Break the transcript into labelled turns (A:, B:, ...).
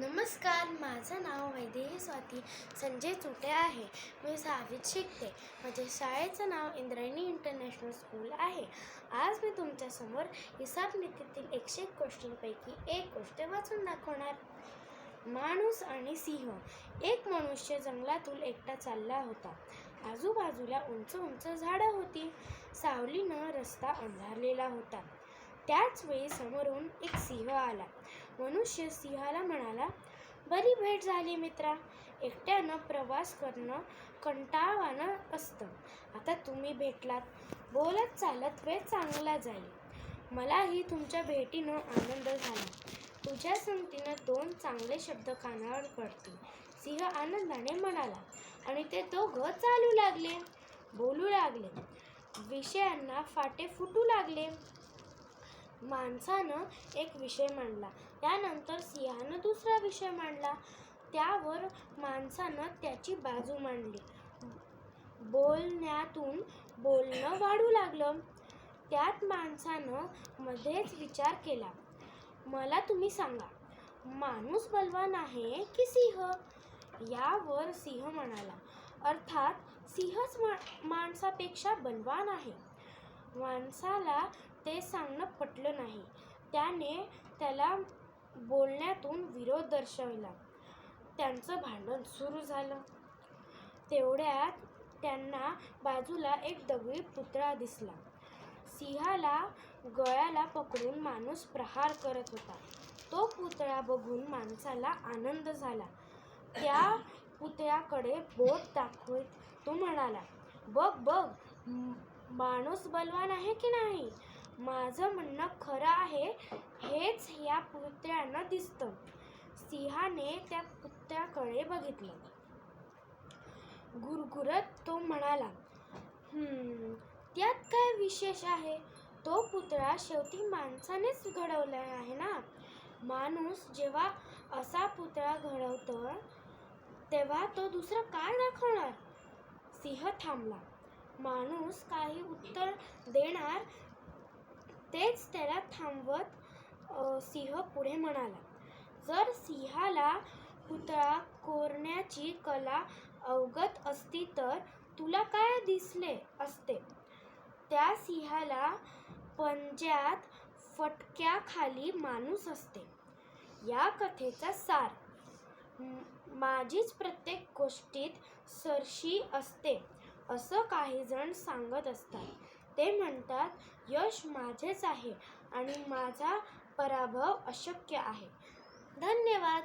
A: नमस्कार माझं नाव वैदेही स्वाती संजय चुटे आहे. मी सहावीत शिकते माझ्या शाळेचं नाव इंद्रायणी इंटरनॅशनल स्कूल आहे. आज मी तुमच्यासमोर हिसाब नीतीतील एकशे एक गोष्टींपैकी एक गोष्ट वाचून दाखवणार. माणूस आणि सिंह. एक मनुष्य जंगलातून एकटा चालला होता. आजूबाजूला उंच उंच झाडं होती. सावलीनं रस्ता अंधारलेला होता. त्याच वेळी समोरून एक सिंह आला. मनुष्य सिंहाला म्हणाला बरी भेट झाली मित्रा. एकट्यानं प्रवास करणं कंटाळवाणं असतं. आता तुम्ही भेटलात. बोलत चालत वेळ चांगला जाईल. मलाही तुमच्या भेटीनं आनंद झाला. तुझ्या संगतीनं दोन चांगले शब्द कानावर पडतील. सिंह आनंदाने म्हणाला आणि ते दोघं चालू लागले. बोलू लागले. विषयांना फाटे फुटू लागले. माणसानं एक विषय मांडला. त्यानंतर सिंहानं दुसरा विषय मांडला. त्यावर माणसानं त्याची बाजू मांडली. बोलण्यातून बोलणं वाढू लागलं. त्यात माणसानं मध्येच विचार केला. मला तुम्ही सांगा माणूस बलवान आहे की सिंह? यावर सिंह म्हणाला. अर्थात सिंहच मा माणसापेक्षा बलवान आहे. माणसाला ते सांगणं पटलं नाही. त्याने त्याला बोलण्यातून विरोध दर्शवला. त्यांचं भांडण सुरू झालं. तेवढ्यात त्यांना बाजूला एक दगडी पुतळा दिसला. सिंहाला गळ्याला पकडून माणूस प्रहार करत होता. तो पुतळा बघून माणसाला आनंद झाला. त्या पुतळ्याकडे बोट दाखवत. तो म्हणाला बघ बघ माणूस बलवान आहे की नाही? माझं म्हणणं खरं आहे हेच या पुत्र्यानं दिसतं. सिंहाने त्या पुतळ्याकडे बघितलं. गुरगुरत तो म्हणाला त्यात काय विशेष आहे? तो पुतळा शेवटी माणसानेच घडवला आहे ना? माणूस जेव्हा असा पुतळा घडवतो तेव्हा तो दुसरं काय दाखवणार? सिंह थांबला. माणूस काही उत्तर देणार तेच त्याला थांबवत सिंह पुढे म्हणाला जर सिंहाला पुतळा कोरण्याची कला अवगत असती तर तुला काय दिसले असते? त्या सिंहाला पंज्यात फटक्याखाली माणूस असते. या कथेचा सार. माझीच प्रत्येक गोष्टीत सरशी असते. असं काही जण सांगत असतात. ते म्हणतात यश माझेच आहे आणि माझा पराभव अशक्य आहे. धन्यवाद.